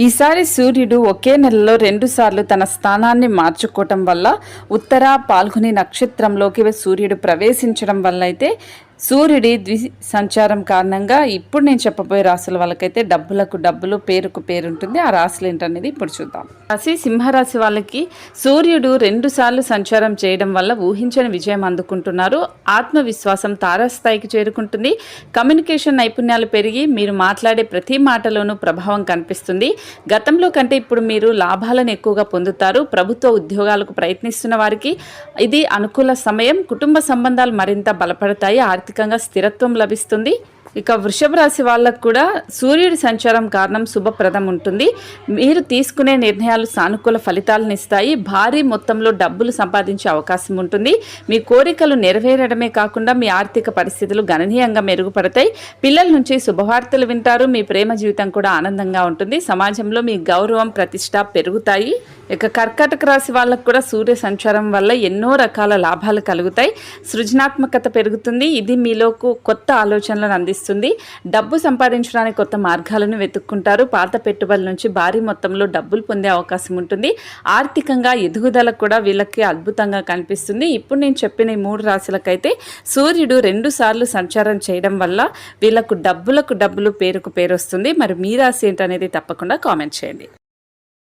ఈసారి సూర్యుడు ఒకే నెలలో రెండుసార్లు తన స్థానాన్ని మార్చుకోవటం వల్ల ఉత్తర పాల్గొని నక్షత్రంలోకి సూర్యుడు ప్రవేశించడం వల్ల అయితే సూర్యుడి ద్వి సంచారం కారణంగా ఇప్పుడు నేను చెప్పబోయే రాశుల వాళ్ళకైతే డబ్బులకు డబ్బులు పేరుకు పేరు ఉంటుంది. ఆ రాశులు ఏంటనేది ఇప్పుడు చూద్దాం. రాశి సింహరాశి వాళ్ళకి సూర్యుడు రెండు సార్లు సంచారం చేయడం వల్ల ఊహించని విజయం అందుకుంటున్నారు. ఆత్మవిశ్వాసం తారాస్థాయికి చేరుకుంటుంది. కమ్యూనికేషన్ నైపుణ్యాలు పెరిగి మీరు మాట్లాడే ప్రతి మాటలోనూ ప్రభావం కనిపిస్తుంది. గతంలో కంటే ఇప్పుడు మీరు లాభాలను ఎక్కువగా పొందుతారు. ప్రభుత్వ ఉద్యోగాలకు ప్రయత్నిస్తున్న వారికి ఇది అనుకూల సమయం. కుటుంబ సంబంధాలు మరింత బలపడతాయి. ఆర్థికంగా స్థిరత్వం లభిస్తుంది. ఇక వృషభ రాశి వాళ్ళకు కూడా సూర్యుడి సంచారం కారణం శుభప్రదం ఉంటుంది. మీరు తీసుకునే నిర్ణయాలు సానుకూల ఫలితాలను ఇస్తాయి. భారీ మొత్తంలో డబ్బులు సంపాదించే అవకాశం ఉంటుంది. మీ కోరికలు నెరవేరడమే కాకుండా మీ ఆర్థిక పరిస్థితులు గణనీయంగా మెరుగుపడతాయి. పిల్లల నుంచి శుభవార్తలు వింటారు. మీ ప్రేమ జీవితం కూడా ఆనందంగా ఉంటుంది. సమాజంలో మీ గౌరవం ప్రతిష్ట పెరుగుతాయి. ఇక కర్కాటక రాశి వాళ్ళకు కూడా సూర్య సంచారం వల్ల ఎన్నో రకాల లాభాలు కలుగుతాయి. సృజనాత్మకత పెరుగుతుంది. ఇది మీలోకు కొత్త ఆలోచనలను అందిస్తుంది డబ్బు సంపాదించడానికి కొత్త మార్గాలను వెతుక్కుంటారు. పాత పెట్టుబడుల నుంచి భారీ మొత్తంలో డబ్బులు పొందే అవకాశం ఉంటుంది. ఆర్థికంగా ఎదుగుదల కూడా వీళ్ళకి అద్భుతంగా కనిపిస్తుంది. ఇప్పుడు నేను చెప్పిన ఈ మూడు రాశులకైతే సూర్యుడు రెండు సార్లు సంచారం చేయడం వల్ల వీళ్ళకు డబ్బులకు డబ్బులు పేరుకు పేరు వస్తుంది. మరి మీ రాశి ఏంటనేది తప్పకుండా కామెంట్ చేయండి.